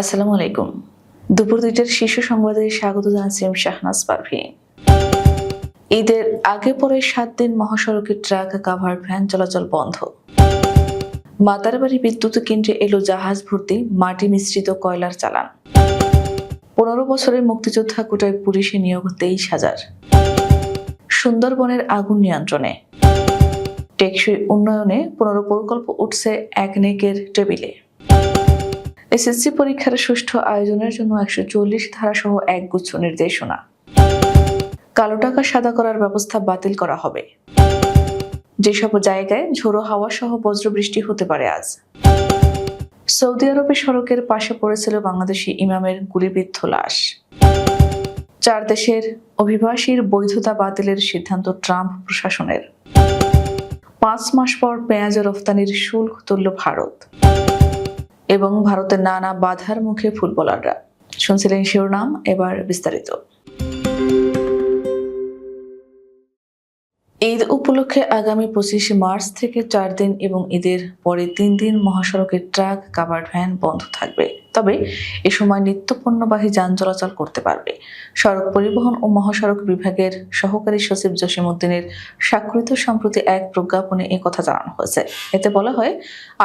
আসসালামু আলাইকুম। দুপুর দুইটার শীর্ষ সংবাদে স্বাগত জানাচ্ছি আমি শাহনাজ পারভি। ঈদের আগে পরে সাত দিন মহাসড়কে ট্রাক কাভার ভ্যান চলাচল বন্ধ। মাতারবাড়ি বিদ্যুৎ কেন্দ্রে এলো জাহাজ ভর্তি, মাটি মিশ্রিত কয়লার চালান। পনেরো বছরের মুক্তিযোদ্ধা কোটায় পুলিশে নিয়োগ তেইশ হাজার। সুন্দরবনের আগুন নিয়ন্ত্রণে। টেকসই উন্নয়নে পুনর প্রকল্প উঠছে এক নেকের টেবিলে। এসএসসি পরীক্ষার সুষ্ঠু আয়োজনের জন্য একশো চল্লিশ ধারাসহ এক গুচ্ছ নির্দেশনা। কালো টাকা সাদা করার ব্যবস্থা বাতিল করা হবে। যেসব জায়গায় ঝোড়ো হাওয়া সহ বজ্রবৃষ্টি হতে পারে আজ। সৌদি আরবে সড়কের পাশে পড়েছিল বাংলাদেশি ইমামের গুলিবিদ্ধ লাশ। চার দেশের অভিবাসীর বৈধতা বাতিলের সিদ্ধান্ত ট্রাম্প প্রশাসনের। পাঁচ মাস পর পেঁয়াজ রফতানির শুল্ক তুলল ভারত। এবং ভারতের নানা বাধার মুখে ফুটবলাররা। শুনছিলেন শিরোনাম, এবার বিস্তারিত। ঈদ উপলক্ষে আগামী পঁচিশে মার্চ থেকে চার দিন এবং ঈদের পরে তিন দিন মহাসড়কের ট্রাক, কাভার্ড ভ্যান বন্ধ থাকবে। তবে এ সময় নিত্যপণ্যবাহী যান চলাচল করতে পারবে। সড়ক পরিবহন ও মহাসড়ক বিভাগের সহকারী সচিব জসিম উদ্দিনের স্বাক্ষরিত সম্প্রতি এক প্রজ্ঞাপনে এ কথা জানানো হয়েছে। এতে বলা হয়,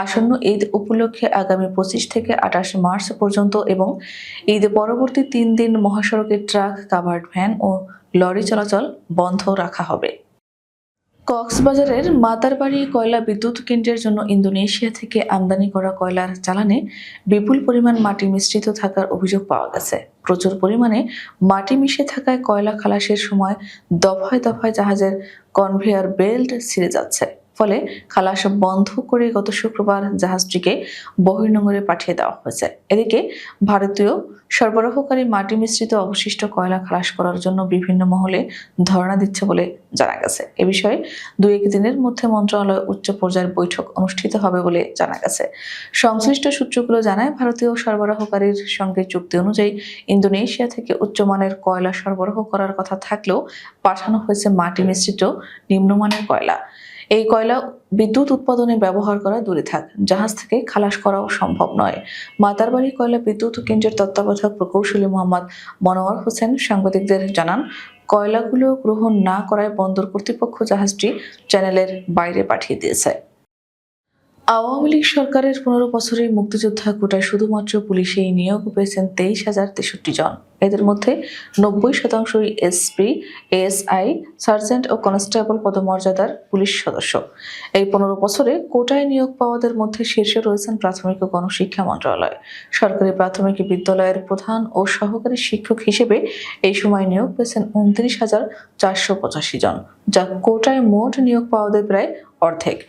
আসন্ন ঈদ উপলক্ষে আগামী পঁচিশ থেকে আঠাশ মার্চ পর্যন্ত এবং ঈদ পরবর্তী তিন দিন মহাসড়কে ট্রাক, কাভার্ড ভ্যান ও লরি চলাচল বন্ধ রাখা হবে। কক্সবাজারের মাতারবাড়ি কয়লা বিদ্যুৎ কেন্দ্রের জন্য ইন্দোনেশিয়া থেকে আমদানি করা কয়লার চালানে বিপুল পরিমাণ মাটি মিশ্রিত থাকার অভিযোগ পাওয়া গেছে। প্রচুর পরিমাণে মাটি মিশে থাকায় কয়লা খালাসের সময় দফায় দফায় জাহাজের কনভেয়ার বেল্ট ছিঁড়ে যাচ্ছে। ফলে খালাস বন্ধ করে গত শুক্রবার জাহাজটিকে বহির্নোঙরে পাঠিয়ে দেওয়া হয়েছে। এদিকে ভারতীয় সরবরাহকারী মাটি মিশ্রিত অবশিষ্ট কয়লা খালাস করার জন্য বিভিন্ন মহলে ধর্ণা দিচ্ছে বলে জানা গেছে। এ বিষয়ে দুই এক দিনের মধ্যে মন্ত্রণালয় উচ্চ পর্যায়ের বৈঠক অনুষ্ঠিত হবে বলে জানা গেছে। সংশ্লিষ্ট সূত্রগুলো জানায়, ভারতীয় সরবরাহকারীর সঙ্গে চুক্তি অনুযায়ী ইন্দোনেশিয়া থেকে উচ্চমানের কয়লা সরবরাহ করার কথা থাকলেও পাঠানো হয়েছে মাটি মিশ্রিত নিম্নমানের কয়লা। এই কয়লা বিদ্যুৎ উৎপাদনে ব্যবহার করা দূরে থাক, জাহাজ থেকে খালাস করাও সম্ভব নয়। মাতারবাড়ি কয়লা বিদ্যুৎ কেন্দ্রের তত্ত্বাবধায়ক প্রকৌশলী মোহাম্মদ মনোয়ার হোসেন সাংবাদিকদের জানান, কয়লাগুলো গ্রহণ না করায় বন্দর কর্তৃপক্ষ জাহাজটি চ্যানেলের বাইরে পাঠিয়ে দিয়েছে। আওয়ামী লীগ সরকারের পনেরো বছরের মুক্তিযোদ্ধা কোটায় শুধুমাত্র পুলিশেই নিয়োগ পেয়েছেন তেইশ হাজার তেষট্টি জন। এদের মধ্যে নব্বই শতাংশই এসপি এএসআই সার্জেন্ট ও কনস্টেবল পদমর্যাদার পুলিশ সদস্য। এই পনেরো বছরে কোটায় নিয়োগ পাওয়াদের মধ্যে শীর্ষে রয়েছেন প্রাথমিক ও গণশিক্ষা মন্ত্রণালয়। সরকারি প্রাথমিক বিদ্যালয়ের প্রধান ও সহকারী শিক্ষক হিসেবে এই সময় নিয়োগ পেয়েছেন উনত্রিশ হাজার চারশো পঁচাশি জন, যা কোটায় মোট নিয়োগ পাওয়াদের প্রায় অর্ধেক।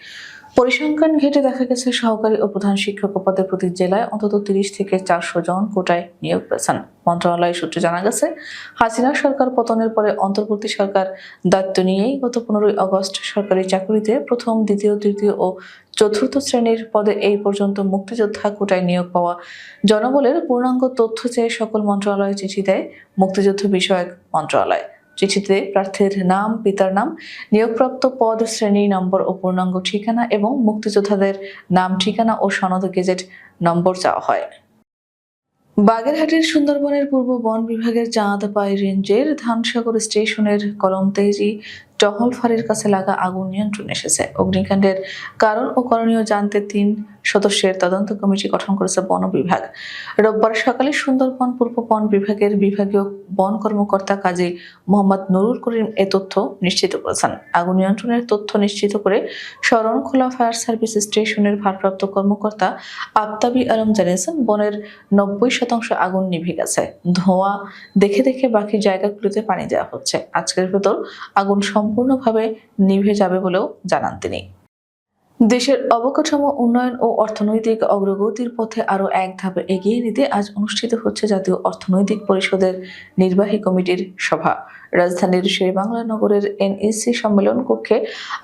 পরিসংখ্যান ঘেটে দেখা গেছে সহকারী ও প্রধান শিক্ষক পদে প্রতি জেলায় অন্তত তিরিশ থেকে চারশো জন কোটায় নিয়োগ পেয়েছেন। মন্ত্রণালয় সূত্রে জানা গেছে, হাসিনা সরকার পতনের পরে অন্তর্বর্তী সরকার দায়িত্ব নিয়েই গত পনেরোই আগস্ট সরকারি চাকুরিতে প্রথম, দ্বিতীয়, তৃতীয় ও চতুর্থ শ্রেণির পদে এই পর্যন্ত মুক্তিযোদ্ধা কোটায় নিয়োগ পাওয়া জনবলের পূর্ণাঙ্গ তথ্য চেয়ে সকল মন্ত্রণালয়ে চিঠি দেয় মুক্তিযুদ্ধ বিষয়ক মন্ত্রণালয়। চিঠিতে প্রার্থীর নাম, পিতার নাম, নিয়োগপ্রাপ্ত পদ, শ্রেণি, নম্বর ও পূর্ণাঙ্গ ঠিকানা এবং মুক্তিযোদ্ধাদের নাম, ঠিকানা ও সনদ গেজেট নম্বর চাওয়া হয়। বাগেরহাটের সুন্দরবনের পূর্ব বন বিভাগের চাঁদপাই রেঞ্জের ধানসাগর স্টেশনের কলমতেজি টহল ফাঁড়ির কাছে লাগা আগুন নিয়ন্ত্রণ এসেছে। অগ্নিকাণ্ডের কারণ ও করণীয় জানতে তিন সদস্যের তদন্ত কমিটি গঠন করেছে বন বিভাগ। রোববার সকালে সুন্দরবন পূর্ব বন বিভাগের বিভাগীয় বন কর্মকর্তা কাজী মোহাম্মদ নুরুল করিম এ তথ্য নিশ্চিত করেছেন। আগুন নিয়ন্ত্রণের তথ্য নিশ্চিত করে শরণখোলা ফায়ার সার্ভিস স্টেশনের ভারপ্রাপ্ত কর্মকর্তা আফতাবি আলম জানিয়েছেন, বনের নব্বই শতাংশ আগুন নিভে গেছে। ধোঁয়া দেখে দেখে বাকি জায়গাগুলোতে পানি দেওয়া হচ্ছে। আজকের ভেতর আগুন সম্পূর্ণভাবে নিভে যাবে বলেও জানান তিনি। দেশের অবকাঠামো, উন্নয়ন ও অর্থনৈতিক অগ্রগতির পথে আরও এক ধাপে এগিয়ে নিতে আজ অনুষ্ঠিত হচ্ছে জাতীয় অর্থনৈতিক পরিষদের নির্বাহী কমিটির সভা। রাজধানীর শেরেবাংলা নগরের এনএসসি সম্মেলন কক্ষে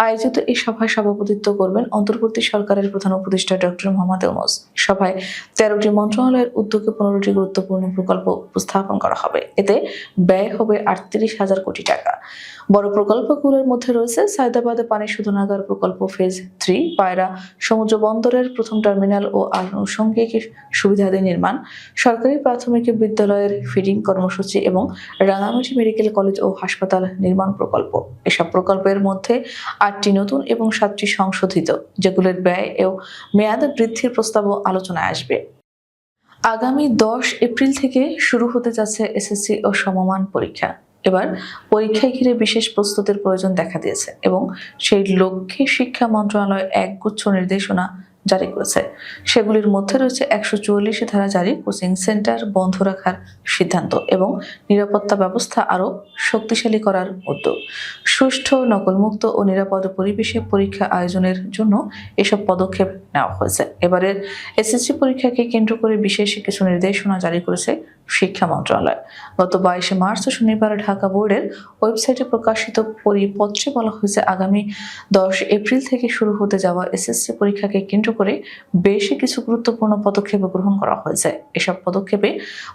আয়োজিত এই সভায় সভাপতিত্ব করবেন অন্তর্বর্তী সরকারের প্রধান উপদেষ্টা ডক্টর মোহাম্মদ ইউনুস। সভায় তেরোটি মন্ত্রণালয়ের উদ্যোগে পনেরোটি গুরুত্বপূর্ণ প্রকল্প উপস্থাপন করা হবে। এতে ব্যয় হবে আটত্রিশ হাজার কোটি টাকা। বড় প্রকল্পগুলোর মধ্যে রয়েছে সায়দাবাদে পানি শোধনাগার প্রকল্প ফেজ থ্রি, পায়রা সমুদ্র বন্দরের প্রথম টার্মিনাল ও আনুষঙ্গিক সুবিধাদি নির্মাণ, সরকারি প্রাথমিক বিদ্যালয়ের ফিডিং কর্মসূচি এবং রাঙামাটি মেডিকেল কলেজ ও হাসপাতাল নির্মাণ প্রকল্প। এসব প্রকল্পের মধ্যে আটটি নতুন এবং সাতটি সংশোধিত, যেগুলোর ব্যয় ও মেয়াদ বৃদ্ধির প্রস্তাবও আলোচনায় আসবে। আগামী দশ এপ্রিল থেকে শুরু হতে যাচ্ছে এসএসসি ও সমমান পরীক্ষা। এবার পরীক্ষায় ঘিরে বিশেষ প্রস্তুতির প্রয়োজন দেখা দিয়েছে এবং সেই লক্ষ্যে শিক্ষা মন্ত্রণালয় একগুচ্ছ নির্দেশনা জারি করেছে। সেগুলির মধ্যে রয়েছে একশো চুয়াল্লিশ ধারা জারি কোচিং সেন্টার বন্ধ রাখার সিদ্ধান্ত এবং নিরাপত্তা ব্যবস্থা আরও শক্তিশালী করার উদ্যোগ। সুষ্ঠু, নকলমুক্ত ও নিরাপদ পরিবেশে পরীক্ষা আয়োজনের জন্য এসব পদক্ষেপ নেওয়া হয়েছে। এবারের এসএসসি পরীক্ষাকে কেন্দ্র করে বিশেষ কিছু নির্দেশনা জারি করেছে শিক্ষা মন্ত্রণালয়। গত বাইশে মার্চ শনিবার ঢাকা বোর্ডের ওয়েবসাইটে প্রকাশিত পরিপত্রে বলা হয়েছে, আগামী দশ এপ্রিল থেকে শুরু হতে যাওয়া এসএসসি পরীক্ষাকে কেন্দ্র করে বেশি কিছু গুরুত্বপূর্ণ পদক্ষেপ গ্রহণ করা হয়েছে। এসব পদক্ষেপে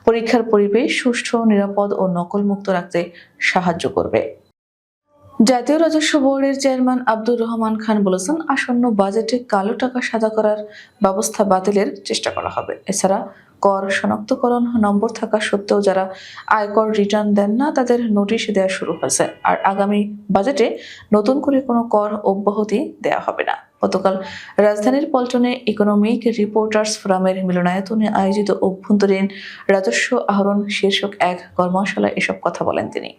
পরীক্ষার পরিবেশ সুষ্ঠু, নিরাপদ ও নকলমুক্ত রাখতে সাহায্য করবে। জাতীয় রাজস্ব বোর্ডের চেয়ারম্যান আব্দুর রহমান খান বলেছেন, আসন্ন বাজেটে কালো টাকা সাদা করার ব্যবস্থা বাতিলের চেষ্টা করা হবে। এছাড়া কর, শনাক্তকরণ নম্বর থাকা সত্ত্বেও যারা আয়কর রিটার্ন দেন না, তাদের নোটিশ দেওয়া শুরু হয়েছে। আর আগামী বাজেটে নতুন করে কোনো কর অব্যাহতি দেওয়া হবে না। গতকাল রাজধানীর পল্টনে ইকোনমিক রিপোর্টার্স ফোরামের মিলনায়তনে আয়োজিত অভ্যন্তরীণ রাজস্ব আহরণ শীর্ষক এক কর্মশালায় এসব কথা বলেন তিনি।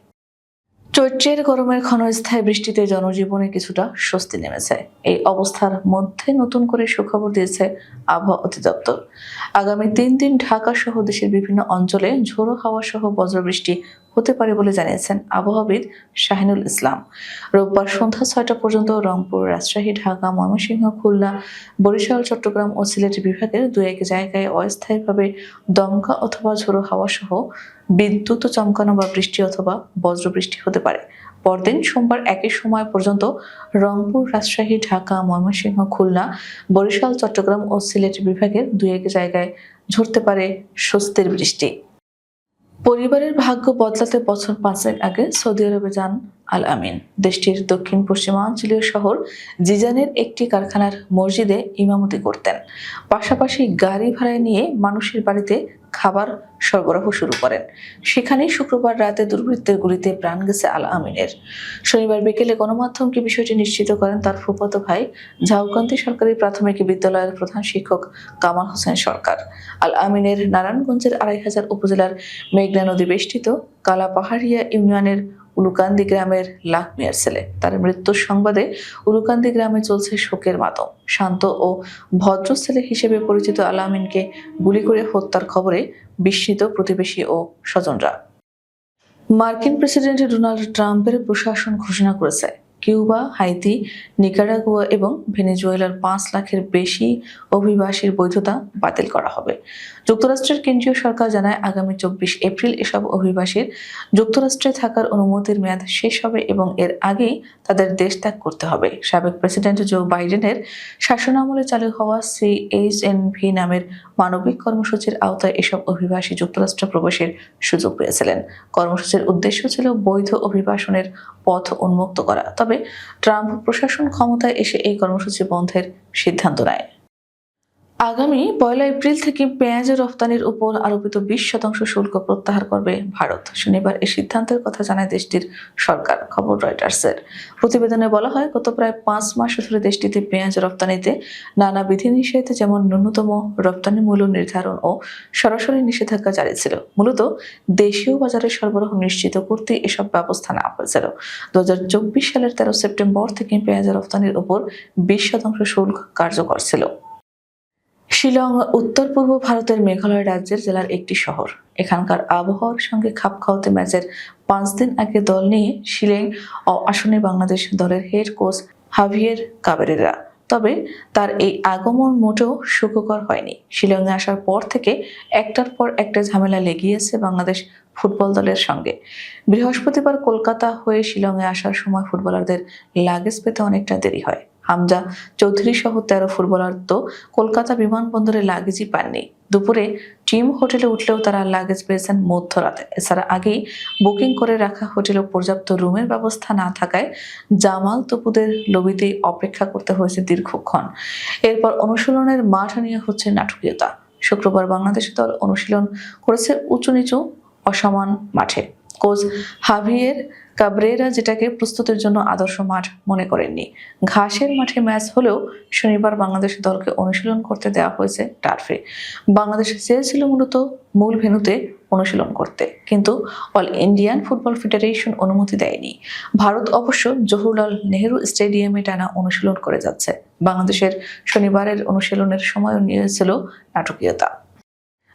চৈত্রের গরমের ক্ষণস্থায়ী বৃষ্টিতে জনজীবনে কিছুটা স্বস্তি নেমেছে। এই অবস্থার মধ্যে নতুন করে সুখবর দিয়েছে আবহাওয়া অধিদপ্তর। আগামী তিন দিন ঢাকা সহ দেশের বিভিন্ন অঞ্চলে ঝোড়ো হাওয়া সহ বজ্রবৃষ্টি হতে পারে বলে জানিয়েছেন আবহাওয়াবিদ শাহিনুল ইসলাম। রোববার সন্ধ্যা ছয়টা পর্যন্ত রংপুর, রাজশাহী, ঢাকা, ময়মনসিংহ, খুলনা, বরিশাল, চট্টগ্রাম ও সিলেট বিভাগের দু এক জায়গায় অস্থায়ীভাবে দমকা অথবা ঝোড়ো হাওয়া সহ বিদ্যুৎ চমকানো বা বৃষ্টি অথবা বজ্রবৃষ্টি হতে পারে। পরদিন সোমবার একই সময় পর্যন্ত রংপুর, রাজশাহী, ঢাকা, ময়মনসিংহ, খুলনা, বরিশাল, চট্টগ্রাম ও সিলেট বিভাগের দুই এক জায়গায় ঝরতে পারে স্বস্তির বৃষ্টি। পরিবারের ভাগ্য বদলাতে বছর পাঁচেক আগে সৌদি আরবে যান। আল আমিন। দেশটির দক্ষিণ পশ্চিমাঞ্চলীয় শহর জিজানের একটি কারখানার মসজিদে ইমামতি করতেন। পাশাপাশি গাড়ি ভাড়ায় নিয়ে মানুষের বাড়িতে খাবার সরবরাহ শুরু করেন। সেখানেই শুক্রবার রাতে দুর্বৃত্তের গুলিতে প্রাণ গেছে আল আমিনের। শনিবার বিকেলে গণমাধ্যমকে বিষয়টি নিশ্চিত করেন তার ফুফাতো ভাই ঝাউকান্দি সরকারি প্রাথমিক বিদ্যালয়ের প্রধান শিক্ষক কামাল হোসেন সরকার। আল আমিনের নারায়ণগঞ্জের আড়াই হাজার উপজেলার মেঘনা নদী বেষ্টিত কালা পাহাড়িয়া ইউনিয়নের উলুকান্দি গ্রামের লাখ মিয়ার ছেলে। তার মৃত্যুর সংবাদে উলুকান্দি গ্রামে চলছে শোকের মাতম। শান্ত ও ভদ্র ছেলে হিসেবে পরিচিত আলামিনকে গুলি করে হত্যার খবরে বিস্মিত প্রতিবেশী ও স্বজনরা। মার্কিন প্রেসিডেন্ট ডোনাল্ড ট্রাম্পের প্রশাসন ঘোষণা করেছে। কিউবা, হাইতি, নিকারাগুয়া এবং ভেনেজুয়েলার পাঁচ লাখের বেশি অভিবাসীর বৈধতা বাতিল করা হবে। যুক্তরাষ্ট্রের কেন্দ্রীয় সরকার জানায়, আগামী চব্বিশ এপ্রিল এসব অভিবাসীর যুক্তরাষ্ট্রে থাকার অনুমতির মেয়াদ শেষ হবে এবং এর আগেই তাদের দেশ ত্যাগ করতে হবে। সাবেক প্রেসিডেন্ট জো বাইডেনের শাসনামলে চালু হওয়া সি এইচ সিএইচএনভি নামের মানবিক কর্মসূচির আওতায় এসব অভিবাসী যুক্তরাষ্ট্র প্রবেশের সুযোগ পেয়েছিলেন। কর্মসূচির উদ্দেশ্য ছিল বৈধ অভিবাসনের পথ উন্মুক্ত করা। তবে ট্রাম্প প্রশাসন ক্ষমতায় এসে এই কর্মসূচি বন্ধের সিদ্ধান্ত নেয়। আগামী পয়লা এপ্রিল থেকে পেঁয়াজ রফতানির উপর আরোপিত বিশ শতাংশ শুল্ক প্রত্যাহার করবে ভারত। শনিবার এই সিদ্ধান্তের কথা জানায় দেশটির সরকার, খবর রয়টার্সের। প্রতিবেদনে বলা হয়, গত প্রায় পাঁচ মাস ধরে দেশটিতে পেঁয়াজ রপ্তানিতে নানা বিধিনিষেধ, যেমন ন্যূনতম রপ্তানি মূল্য নির্ধারণ ও সরাসরি নিষেধাজ্ঞা জারি ছিল। মূলত দেশীয় বাজারে সরবরাহ নিশ্চিত করতে এসব ব্যবস্থা নেওয়া হয়েছিল। দু হাজার চব্বিশ সালের তেরো সেপ্টেম্বর থেকে পেঁয়াজ রপ্তানির উপর বিশ শতাংশ শুল্ক কার্যকর ছিল। শিলং, উত্তর পূর্ব ভারতের মেঘালয় রাজ্যের জেলার একটি শহর। এখানকার আবহাওয়ার সঙ্গে খাপ খাওয়াতে ম্যাচের পাঁচ দিন আগে দল নিয়ে শিলং ও আসনে বাংলাদেশ দলের হেড কোচ হাভিয়ের কাবেরেরা। তবে তার এই আগমন মোটেও সুখকর হয়নি। শিলংয়ে আসার পর থেকে একটার পর একটা ঝামেলা লেগিয়েছে বাংলাদেশ ফুটবল দলের সঙ্গে। বৃহস্পতিবার কলকাতা হয়ে শিলংয়ে আসার সময় ফুটবলারদের লাগেজ পেতে অনেকটা দেরি হয়। হামজা চৌধুরী সহ তেরো ফুটবলার তো কলকাতা বিমানবন্দরে লাগেজই পাননি। দুপুরে টিম হোটেলে উঠলেও তারা লাগেজ পেয়েছেন মধ্যরাতে। এছাড়া আগেই বুকিং করে রাখা হোটেলে পর্যাপ্ত রুমের ব্যবস্থা না থাকায় জামাল তপুদের লবিতেই অপেক্ষা করতে হয়েছে দীর্ঘক্ষণ। এরপর অনুশীলনের মাঠ নিয়ে হচ্ছে নাটকীয়তা। শুক্রবার বাংলাদেশ দল অনুশীলন করেছে উঁচু নিচু অসমান মাঠে। কোচ হাভিয়ের কাবরেরা যেটাকে প্রস্তুতের জন্য আদর্শ মাঠ মনে করেননি। ঘাসের মাঠে ম্যাচ হলেও শনিবার বাংলাদেশ দলকে অনুশীলন করতে দেওয়া হয়েছে টার্ফে। বাংলাদেশ চেয়েছিল মূলত মূল ভেন্যুতে অনুশীলন করতে, কিন্তু অল ইন্ডিয়ান ফুটবল ফেডারেশন অনুমতি দেয়নি। ভারত অবশ্য জওহরলাল নেহেরু স্টেডিয়ামে টানা অনুশীলন করে যাচ্ছে। বাংলাদেশের শনিবারের অনুশীলনের সময়ও নিয়েছিল নাটকীয়তা।